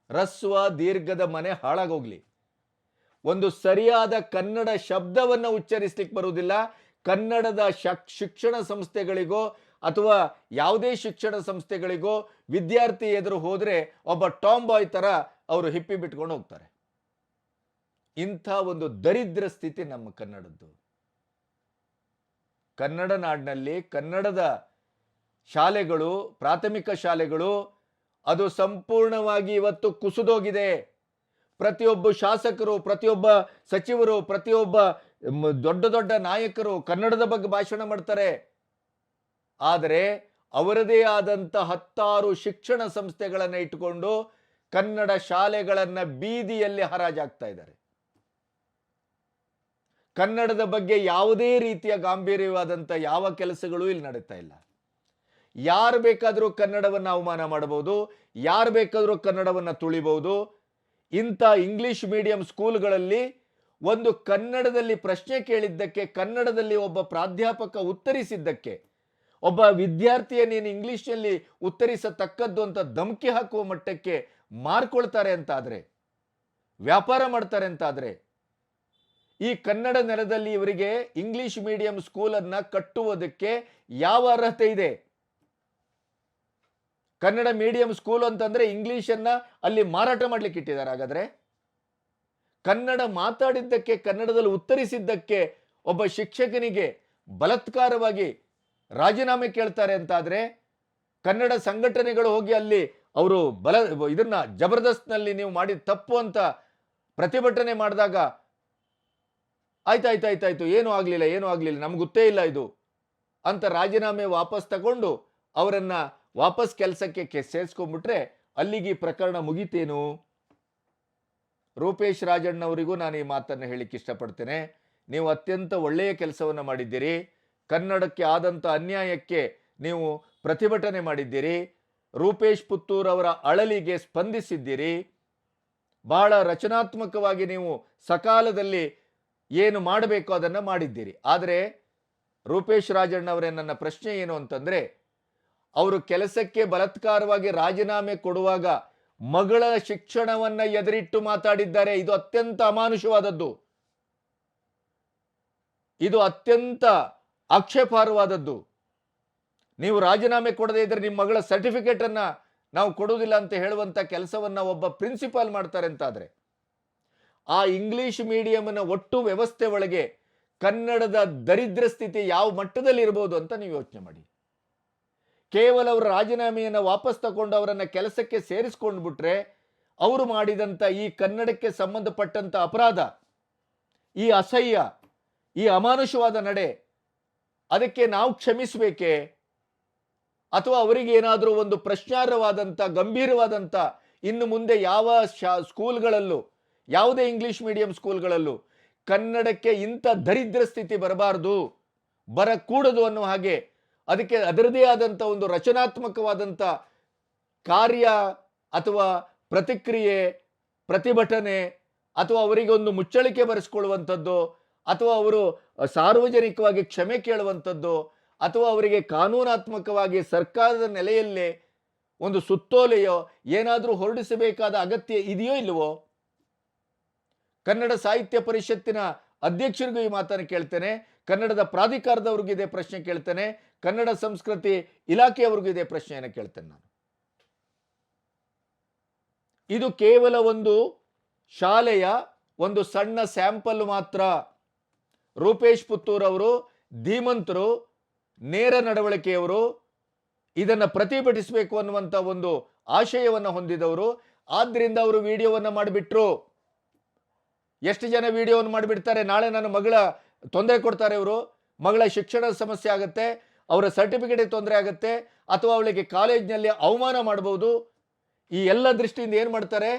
ರಸ್ವ ದೀರ್ಘದ ಮನೆ ಹಾಳಾಗೋಗ್ಲಿ. ಒಂದು ಸರಿಯಾದ ಕನ್ನಡ ಶಬ್ದವನ್ನು ಉಚ್ಚರಿಸ್ಲಿಕ್ಕೆ ಬರುವುದಿಲ್ಲ. ಕನ್ನಡದ ಶಕ್- ಶಿಕ್ಷಣ ಸಂಸ್ಥೆಗಳಿಗೋ ಅಥವಾ ಯಾವುದೇ ಶಿಕ್ಷಣ ಸಂಸ್ಥೆಗಳಿಗೋ ವಿದ್ಯಾರ್ಥಿ ಎದುರು ಹೋದ್ರೆ ಒಬ್ಬ ಟಾಮ್ ಬಾಯ್ ಥರ ಅವರು ಹಿಪ್ಪಿ ಬಿಟ್ಕೊಂಡು ಹೋಗ್ತಾರೆ. ಇಂಥ ಒಂದು ದರಿದ್ರ ಸ್ಥಿತಿ ನಮ್ಮ ಕನ್ನಡದ್ದು. ಕನ್ನಡ ನಾಡಿನಲ್ಲಿ ಕನ್ನಡದ ಶಾಲೆಗಳು, ಪ್ರಾಥಮಿಕ ಶಾಲೆಗಳು ಅದು ಸಂಪೂರ್ಣವಾಗಿ ಇವತ್ತು ಕುಸಿದೋಗಿದೆ. ಪ್ರತಿಯೊಬ್ಬ ಶಾಸಕರು, ಪ್ರತಿಯೊಬ್ಬ ಸಚಿವರು, ಪ್ರತಿಯೊಬ್ಬ ದೊಡ್ಡ ದೊಡ್ಡ ನಾಯಕರು ಕನ್ನಡದ ಬಗ್ಗೆ ಭಾಷಣ ಮಾಡ್ತಾರೆ. ಆದರೆ ಅವರದೇ ಆದಂಥ ಹತ್ತಾರು ಶಿಕ್ಷಣ ಸಂಸ್ಥೆಗಳನ್ನು ಇಟ್ಟುಕೊಂಡು ಕನ್ನಡ ಶಾಲೆಗಳನ್ನು ಬೀದಿಯಲ್ಲಿ ಹರಾಜಾಗ್ತಾ ಇದ್ದಾರೆ. ಕನ್ನಡದ ಬಗ್ಗೆ ಯಾವುದೇ ರೀತಿಯ ಗಾಂಭೀರ್ಯವಾದಂಥ ಯಾವ ಕೆಲಸಗಳು ಇಲ್ಲಿ ನಡೀತಾ ಇಲ್ಲ. ಯಾರು ಬೇಕಾದರೂ ಕನ್ನಡವನ್ನು ಅವಮಾನ ಮಾಡಬಹುದು, ಯಾರು ಬೇಕಾದರೂ ಕನ್ನಡವನ್ನು ತುಳಿಬಹುದು. ಇಂಥ ಇಂಗ್ಲಿಷ್ ಮೀಡಿಯಂ ಸ್ಕೂಲ್ಗಳಲ್ಲಿ ಒಂದು ಕನ್ನಡದಲ್ಲಿ ಪ್ರಶ್ನೆ ಕೇಳಿದ್ದಕ್ಕೆ, ಕನ್ನಡದಲ್ಲಿ ಒಬ್ಬ ಪ್ರಾಧ್ಯಾಪಕ ಉತ್ತರಿಸಿದ್ದಕ್ಕೆ, ಒಬ್ಬ ವಿದ್ಯಾರ್ಥಿಯ ನೀನು ಇಂಗ್ಲಿಷ್ನಲ್ಲಿ ಉತ್ತರಿಸತಕ್ಕದ್ದು ಅಂತ ಧಮಕಿ ಹಾಕುವ ಮಟ್ಟಕ್ಕೆ ಮಾರ್ಕೊಳ್ತಾರೆ ಅಂತಾದರೆ, ವ್ಯಾಪಾರ ಮಾಡ್ತಾರೆ ಅಂತಾದರೆ, ಈ ಕನ್ನಡ ನೆಲದಲ್ಲಿ ಇವರಿಗೆ ಇಂಗ್ಲಿಷ್ ಮೀಡಿಯಂ ಸ್ಕೂಲನ್ನು ಕಟ್ಟುವುದಕ್ಕೆ ಯಾವ ಅರ್ಹತೆ ಇದೆ? ಕನ್ನಡ ಮೀಡಿಯಂ ಸ್ಕೂಲ್ ಅಂತಂದ್ರೆ ಇಂಗ್ಲೀಷನ್ನು ಅಲ್ಲಿ ಮಾರಾಟ ಮಾಡ್ಲಿಕ್ಕೆ ಇಟ್ಟಿದ್ದಾರೆ. ಹಾಗಾದ್ರೆ ಕನ್ನಡ ಮಾತಾಡಿದ್ದಕ್ಕೆ, ಕನ್ನಡದಲ್ಲಿ ಉತ್ತರಿಸಿದ್ದಕ್ಕೆ ಒಬ್ಬ ಶಿಕ್ಷಕನಿಗೆ ಬಲತ್ಕಾರವಾಗಿ ರಾಜೀನಾಮೆ ಕೇಳ್ತಾರೆ ಅಂತಾದ್ರೆ ಕನ್ನಡ ಸಂಘಟನೆಗಳು ಹೋಗಿ ಅಲ್ಲಿ ಅವರು ಬಲ, ಇದನ್ನ ಜಬರ್ದಸ್ತ್ನಲ್ಲಿ ನೀವು ಮಾಡಿದ ತಪ್ಪು ಅಂತ ಪ್ರತಿಭಟನೆ ಮಾಡಿದಾಗ ಆಯ್ತಾಯ್ತಾಯ್ತಾಯ್ತು, ಏನೂ ಆಗಲಿಲ್ಲ ಏನೂ ಆಗಲಿಲ್ಲ, ನಮ್ಗೆ ಗೊತ್ತೇ ಇಲ್ಲ ಇದು ಅಂತ ರಾಜೀನಾಮೆ ವಾಪಸ್ ತಗೊಂಡು ಅವರನ್ನ ವಾಪಸ್ ಕೆಲಸಕ್ಕೆ ಸೇರಿಸ್ಕೊಂಡ್ಬಿಟ್ರೆ ಅಲ್ಲಿಗೆ ಈ ಪ್ರಕರಣ ಮುಗಿತೇನು? ರೂಪೇಶ್ ರಾಜಣ್ಣವರಿಗೂ ನಾನು ಈ ಮಾತನ್ನು ಹೇಳಿಕ್ಕೆ ಇಷ್ಟಪಡ್ತೇನೆ. ನೀವು ಅತ್ಯಂತ ಒಳ್ಳೆಯ ಕೆಲಸವನ್ನು ಮಾಡಿದ್ದೀರಿ. ಕನ್ನಡಕ್ಕೆ ಆದಂಥ ಅನ್ಯಾಯಕ್ಕೆ ನೀವು ಪ್ರತಿಭಟನೆ ಮಾಡಿದ್ದೀರಿ. ರೂಪೇಶ್ ಪುತ್ತೂರ್ ಅವರ ಅಳಲಿಗೆ ಸ್ಪಂದಿಸಿದ್ದೀರಿ. ಬಹಳ ರಚನಾತ್ಮಕವಾಗಿ ನೀವು ಸಕಾಲದಲ್ಲಿ ಏನು ಮಾಡಬೇಕು ಅದನ್ನು ಮಾಡಿದ್ದೀರಿ. ಆದರೆ ರೂಪೇಶ್ ರಾಜಣ್ಣವರೇ ನನ್ನ ಪ್ರಶ್ನೆ ಏನು ಅಂತಂದ್ರೆ ಅವರು ಕೆಲಸಕ್ಕೆ ಬಲತ್ಕಾರವಾಗಿ ರಾಜೀನಾಮೆ ಕೊಡುವಾಗ ಮಗಳ ಶಿಕ್ಷಣವನ್ನ ಎದುರಿಟ್ಟು ಮಾತಾಡಿದ್ದಾರೆ. ಇದು ಅತ್ಯಂತ ಅಮಾನುಷವಾದದ್ದು. ಇದು ಅತ್ಯಂತ ಆಕ್ಷೇಪಾರ್ಹವಾದದ್ದು. ನೀವು ರಾಜೀನಾಮೆ ಕೊಡದೇ ಇದ್ರೆ ನಿಮ್ಮ ಮಗಳ ಸರ್ಟಿಫಿಕೇಟ್ ಅನ್ನ ನಾವು ಕೊಡುವುದಿಲ್ಲ ಅಂತ ಹೇಳುವಂತ ಕೆಲಸವನ್ನ ಒಬ್ಬ ಪ್ರಿನ್ಸಿಪಾಲ್ ಮಾಡ್ತಾರೆ ಅಂತಾದ್ರೆ, ಆ ಇಂಗ್ಲಿಷ್ ಮೀಡಿಯಂನ ಒಟ್ಟು ವ್ಯವಸ್ಥೆ ಒಳಗೆ ಕನ್ನಡದ ದರಿದ್ರ ಸ್ಥಿತಿ ಯಾವ ಮಟ್ಟದಲ್ಲಿ ಇರಬಹುದು ಅಂತ ನೀವು ಯೋಚನೆ ಮಾಡಿ. ಕೇವಲ ಅವರ ರಾಜೀನಾಮೆಯನ್ನು ವಾಪಸ್ ತಗೊಂಡು ಅವರನ್ನು ಕೆಲಸಕ್ಕೆ ಸೇರಿಸ್ಕೊಂಡು ಬಿಟ್ರೆ ಅವರು ಮಾಡಿದಂಥ ಈ ಕನ್ನಡಕ್ಕೆ ಸಂಬಂಧಪಟ್ಟಂತ ಅಪರಾಧ, ಈ ಅಸಹ್ಯ, ಈ ಅಮಾನುಷವಾದ ನಡೆ, ಅದಕ್ಕೆ ನಾವು ಕ್ಷಮಿಸಬೇಕೇ? ಅಥವಾ ಅವರಿಗೆ ಏನಾದರೂ ಒಂದು ಪ್ರಶ್ನಾರ್ಹವಾದಂಥ ಗಂಭೀರವಾದಂಥ ಇನ್ನು ಮುಂದೆ ಯಾವ ಶಾ, ಸ್ಕೂಲ್ಗಳಲ್ಲೂ, ಯಾವುದೇ ಇಂಗ್ಲಿಷ್ ಮೀಡಿಯಂ ಸ್ಕೂಲ್ಗಳಲ್ಲೂ ಕನ್ನಡಕ್ಕೆ ಇಂಥ ದರಿದ್ರ ಸ್ಥಿತಿ ಬರಬಾರದು, ಬರಕೂಡದು ಅನ್ನೋ ಹಾಗೆ ಅದಕ್ಕೆ ಅದರದೇ ಆದಂಥ ಒಂದು ರಚನಾತ್ಮಕವಾದಂಥ ಕಾರ್ಯ ಅಥವಾ ಪ್ರತಿಕ್ರಿಯೆ, ಪ್ರತಿಭಟನೆ ಅಥವಾ ಅವರಿಗೆ ಒಂದು ಮುಚ್ಚಳಿಕೆ ಬರೆಸ್ಕೊಳ್ಳುವಂಥದ್ದು ಅಥವಾ ಅವರು ಸಾರ್ವಜನಿಕವಾಗಿ ಕ್ಷಮೆ ಕೇಳುವಂಥದ್ದು ಅಥವಾ ಅವರಿಗೆ ಕಾನೂನಾತ್ಮಕವಾಗಿ ಸರ್ಕಾರದ ನೆಲೆಯಲ್ಲೇ ಒಂದು ಸುತ್ತೋಲೆಯೋ ಏನಾದರೂ ಹೊರಡಿಸಬೇಕಾದ ಅಗತ್ಯ ಇದೆಯೋ ಇಲ್ಲವೋ ಕನ್ನಡ ಸಾಹಿತ್ಯ ಪರಿಷತ್ತಿನ ಅಧ್ಯಕ್ಷರಿಗೂ ಈ ಮಾತನ್ನು ಕೇಳ್ತೇನೆ. ಕನ್ನಡದ ಪ್ರಾಧಿಕಾರದವ್ರಿಗೂ ಇದೇ ಪ್ರಶ್ನೆ ಕೇಳ್ತೇನೆ. ಕನ್ನಡ ಸಂಸ್ಕೃತಿ ಇಲಾಖೆಯವ್ರಿಗೂ ಇದೇ ಪ್ರಶ್ನೆಯನ್ನು ಕೇಳ್ತೇನೆ ನಾನು. ಇದು ಕೇವಲ ಒಂದು ಶಾಲೆಯ ಒಂದು ಸಣ್ಣ ಸ್ಯಾಂಪಲ್ ಮಾತ್ರ. ರೂಪೇಶ್ ಪುತ್ತೂರ್ ಅವರು, ಧೀಮಂತರು, ನೇರ ನಡವಳಿಕೆಯವರು ಇದನ್ನು ಪ್ರತಿಭಟಿಸಬೇಕು ಅನ್ನುವಂಥ ಒಂದು ಆಶಯವನ್ನು ಹೊಂದಿದವರು. ಆದ್ದರಿಂದ ಅವರು ವಿಡಿಯೋವನ್ನು ಮಾಡಿಬಿಟ್ರು. ಎಷ್ಟು ಜನ ವಿಡಿಯೋವನ್ನು ಮಾಡಿಬಿಡ್ತಾರೆ? ನಾಳೆ ನನ್ನ ಮಗಳ ತೊಂದರೆ ಕೊಡ್ತಾರೆ ಇವರು. ಮಗಳ ಶಿಕ್ಷಣದ ಸಮಸ್ಯೆ ಆಗುತ್ತೆ. ಅವರ ಸರ್ಟಿಫಿಕೇಟ್ ತೊಂದರೆ ಆಗುತ್ತೆ ಅಥವಾ ಅವಳಿಗೆ ಕಾಲೇಜ್ನಲ್ಲಿ ಅವಮಾನ ಮಾಡಬಹುದು ಈ ಎಲ್ಲ ದೃಷ್ಟಿಯಿಂದ ಏನು ಮಾಡ್ತಾರೆ?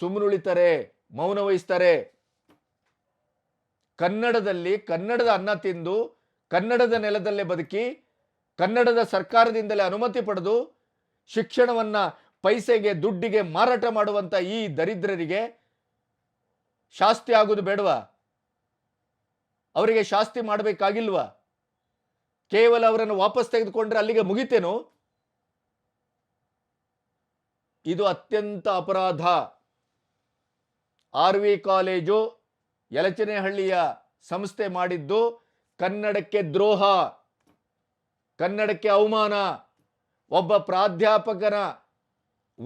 ಸುಮ್ಮನುಳಿತಾರೆ ಮೌನ ವಹಿಸ್ತಾರೆ. ಕನ್ನಡದಲ್ಲಿ, ಕನ್ನಡದ ಅನ್ನ ತಿಂದು, ಕನ್ನಡದ ನೆಲದಲ್ಲೇ ಬದುಕಿ, ಕನ್ನಡದ ಸರ್ಕಾರದಿಂದಲೇ ಅನುಮತಿ ಪಡೆದು, ಶಿಕ್ಷಣವನ್ನ ಪೈಸೆಗೆ, ದುಡ್ಡಿಗೆ ಮಾರಾಟ ಮಾಡುವಂತ ಈ ದರಿದ್ರರಿಗೆ ಶಾಸ್ತಿ ಆಗೋದು ಬೇಡವಾ? ಅವರಿಗೆ ಶಾಸ್ತಿ ಮಾಡಬೇಕಾಗಿಲ್ವಾ? ಕೇವಲ ಅವರನ್ನು ವಾಪಸ್ ತೆಗೆದುಕೊಂಡ್ರೆ ಅಲ್ಲಿಗೆ ಮುಗಿತೇನು? ಇದು ಅತ್ಯಂತ ಅಪರಾಧ. ಆರ್ ವಿ ಕಾಲೇಜು ಯಲಚನೆಹಳ್ಳಿಯ ಸಂಸ್ಥೆ ಮಾಡಿದ್ದು ಕನ್ನಡಕ್ಕೆ ದ್ರೋಹ, ಕನ್ನಡಕ್ಕೆ ಅವಮಾನ. ಒಬ್ಬ ಪ್ರಾಧ್ಯಾಪಕನ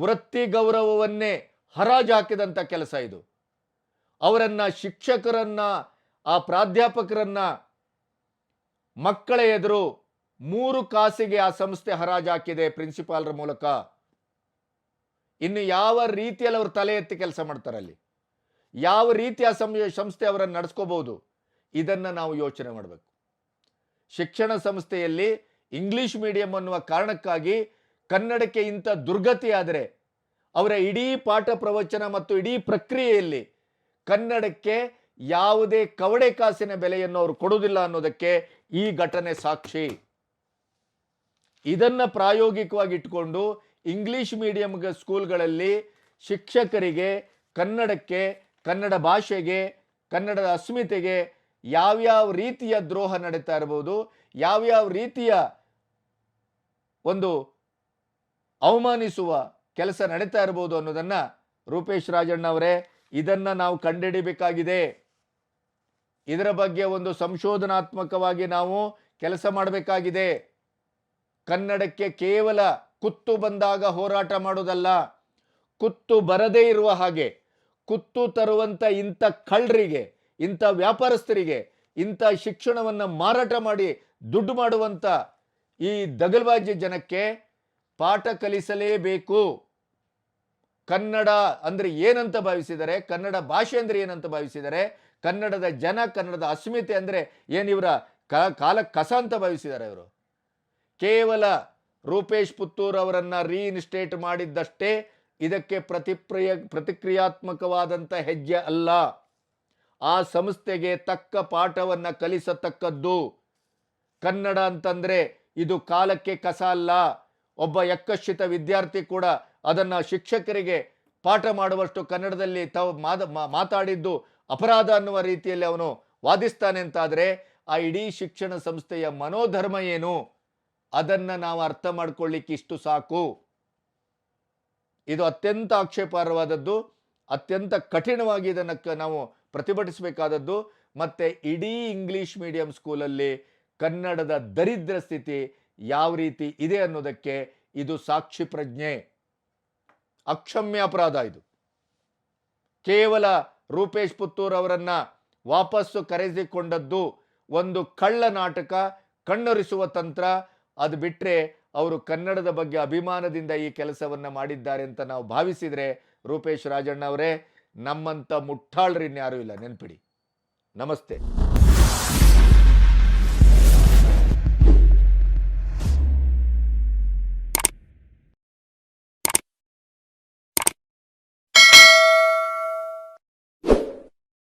ವೃತ್ತಿ ಗೌರವವನ್ನೇ ಹರಾಜು ಹಾಕಿದಂಥ ಕೆಲಸ ಇದು. ಅವರನ್ನ ಶಿಕ್ಷಕರನ್ನ, ಆ ಪ್ರಾಧ್ಯಾಪಕರನ್ನ ಮಕ್ಕಳ ಎದುರು ಮೂರು ಕಾಸಿಗೆ ಆ ಸಂಸ್ಥೆ ಹರಾಜಾಕಿದೆ ಪ್ರಿನ್ಸಿಪಾಲ್ರ ಮೂಲಕ. ಇನ್ನು ಯಾವ ರೀತಿಯಲ್ಲಿ ಅವರು ತಲೆ ಎತ್ತಿ ಕೆಲಸ ಮಾಡ್ತಾರೆ ಅಲ್ಲಿ? ಯಾವ ರೀತಿ ಆ ಸಂ- ಸಂಸ್ಥೆ ಅವರನ್ನು ನಡೆಸ್ಕೋಬಹುದು ಇದನ್ನ ನಾವು ಯೋಚನೆ ಮಾಡಬೇಕು. ಶಿಕ್ಷಣ ಸಂಸ್ಥೆಯಲ್ಲಿ ಇಂಗ್ಲಿಷ್ ಮೀಡಿಯಂ ಅನ್ನುವ ಕಾರಣಕ್ಕಾಗಿ ಕನ್ನಡಕ್ಕೆ ಇಂಥ ದುರ್ಗತಿ ಆದರೆ ಅವರ ಇಡೀ ಪಾಠ ಪ್ರವಚನ ಮತ್ತು ಇಡೀ ಪ್ರಕ್ರಿಯೆಯಲ್ಲಿ ಕನ್ನಡಕ್ಕೆ ಯಾವುದೇ ಕವಡೆ ಕಾಸಿನ ಬೆಲೆಯನ್ನು ಅವರು ಕೊಡುವುದಿಲ್ಲ ಅನ್ನೋದಕ್ಕೆ ಈ ಘಟನೆ ಸಾಕ್ಷಿ. ಇದನ್ನ ಪ್ರಾಯೋಗಿಕವಾಗಿ ಇಟ್ಕೊಂಡು ಇಂಗ್ಲಿಷ್ ಮೀಡಿಯಂ ಸ್ಕೂಲ್ಗಳಲ್ಲಿ ಶಿಕ್ಷಕರಿಗೆ, ಕನ್ನಡಕ್ಕೆ, ಕನ್ನಡ ಭಾಷೆಗೆ, ಕನ್ನಡದ ಅಸ್ಮಿತೆಗೆ ಯಾವ್ಯಾವ ರೀತಿಯ ದ್ರೋಹ ನಡೀತಾ ಇರಬಹುದು ಯಾವ್ಯಾವ ರೀತಿಯ ಒಂದು ಅವಮಾನಿಸುವ ಕೆಲಸ ನಡೀತಾ ಇರಬಹುದು ಅನ್ನೋದನ್ನ ರೂಪೇಶ್ ರಾಜಣ್ಣ ಅವರೇ ಇದನ್ನ ನಾವು ಕಂಡುಹಿಡಿಬೇಕಾಗಿದೆ ಇದರ ಬಗ್ಗೆ ಒಂದು ಸಂಶೋಧನಾತ್ಮಕವಾಗಿ ನಾವು ಕೆಲಸ ಮಾಡಬೇಕಾಗಿದೆ. ಕನ್ನಡಕ್ಕೆ ಕೇವಲ ಕುತ್ತು ಬಂದಾಗ ಹೋರಾಟ ಮಾಡೋದಲ್ಲ ಕುತ್ತು ಬರದೇ ಇರುವ ಹಾಗೆ, ಕುತ್ತು ತರುವಂತ ಇಂಥ ಕಳ್ಳರಿಗೆ, ಇಂಥ ವ್ಯಾಪಾರಸ್ಥರಿಗೆ, ಇಂಥ ಶಿಕ್ಷಣವನ್ನು ಮಾರಾಟ ಮಾಡಿ ದುಡ್ಡು ಮಾಡುವಂತ ಈ ದಗಲ್ಬಾಜಿ ಜನಕ್ಕೆ ಪಾಠ ಕಲಿಸಲೇಬೇಕು. ಕನ್ನಡ ಅಂದ್ರೆ ಏನಂತ ಭಾವಿಸಿದರೆ, ಕನ್ನಡ ಭಾಷೆ ಅಂದ್ರೆ ಏನಂತ ಭಾವಿಸಿದರೆ ಕನ್ನಡದ ಜನ, ಕನ್ನಡದ ಅಸ್ಮಿತೆ ಅಂದರೆ ಏನಿವರ ಕಾಲ ಕಸ ಅಂತ ಭಾವಿಸಿದ್ದಾರೆ ಇವರು? ಕೇವಲ ರೂಪೇಶ್ ಪುತ್ತೂರ್ ಅವರನ್ನು ರೀಇನ್ಸ್ಟೇಟ್ ಮಾಡಿದ್ದಷ್ಟೇ ಇದಕ್ಕೆ ಪ್ರತಿಪ್ರಿಯ ಪ್ರತಿಕ್ರಿಯಾತ್ಮಕವಾದಂಥ ಹೆಜ್ಜೆ ಅಲ್ಲ. ಆ ಸಂಸ್ಥೆಗೆ ತಕ್ಕ ಪಾಠವನ್ನು ಕಲಿಸತಕ್ಕದ್ದು ಕನ್ನಡ ಅಂತಂದರೆ ಇದು ಕಾಲಕ್ಕೆ ಕಸ ಅಲ್ಲ. ಒಬ್ಬ ಯಕ್ಕಶಿತ ವಿದ್ಯಾರ್ಥಿ ಕೂಡ ಅದನ್ನು ಶಿಕ್ಷಕರಿಗೆ ಪಾಠ ಮಾಡುವಷ್ಟು ಕನ್ನಡದಲ್ಲಿ ತಾವು ಮಾತಾಡಿದ್ದು ಅಪರಾಧ ಅನ್ನುವ ರೀತಿಯಲ್ಲಿ ಅವನು ವಾದಿಸ್ತಾನೆ ಅಂತಾದರೆ ಆ ಇಡೀ ಶಿಕ್ಷಣ ಸಂಸ್ಥೆಯ ಮನೋಧರ್ಮ ಏನು? ಅದನ್ನು ನಾವು ಅರ್ಥ ಮಾಡ್ಕೊಳ್ಳಿಕ್ಕೆ ಇಷ್ಟು ಸಾಕು. ಇದು ಅತ್ಯಂತ ಆಕ್ಷೇಪಾರ್ಹವಾದದ್ದು, ಅತ್ಯಂತ ಕಠಿಣವಾಗಿ ಇದನ್ನು ನಾವು ಪ್ರತಿಭಟಿಸಬೇಕಾದದ್ದು ಮತ್ತೆ ಇಡೀ ಇಂಗ್ಲಿಷ್ ಮೀಡಿಯಂ ಸ್ಕೂಲಲ್ಲಿ ಕನ್ನಡದ ದರಿದ್ರ ಸ್ಥಿತಿ ಯಾವ ರೀತಿ ಇದೆ ಅನ್ನೋದಕ್ಕೆ ಇದು ಸಾಕ್ಷಿ ಪ್ರಜ್ಞೆ. ಅಕ್ಷಮ್ಯ ಅಪರಾಧ ಇದು. ಕೇವಲ ರೂಪೇಶ್ ಪುತ್ತೂರ್ ಅವರನ್ನು ವಾಪಸ್ಸು ಕರೆಸಿಕೊಂಡದ್ದು ಒಂದು ಕಳ್ಳ ನಾಟಕ, ಕಣ್ಣೊರಿಸುವ ತಂತ್ರ. ಅದು ಬಿಟ್ಟರೆ ಅವರು ಕನ್ನಡದ ಬಗ್ಗೆ ಅಭಿಮಾನದಿಂದ ಈ ಕೆಲಸವನ್ನ ಮಾಡಿದ್ದಾರೆ ಅಂತ ನಾವು ಭಾವಿಸಿದ್ರೆ ರೂಪೇಶ್ ರಾಜಣ್ಣ ಅವರೇ ನಮ್ಮಂಥ ಮುಟ್ಟಾಳ್ರಿನ್ಯಾರೂ ಇಲ್ಲ. ನೆನ್ಪಿಡಿ. ನಮಸ್ತೆ.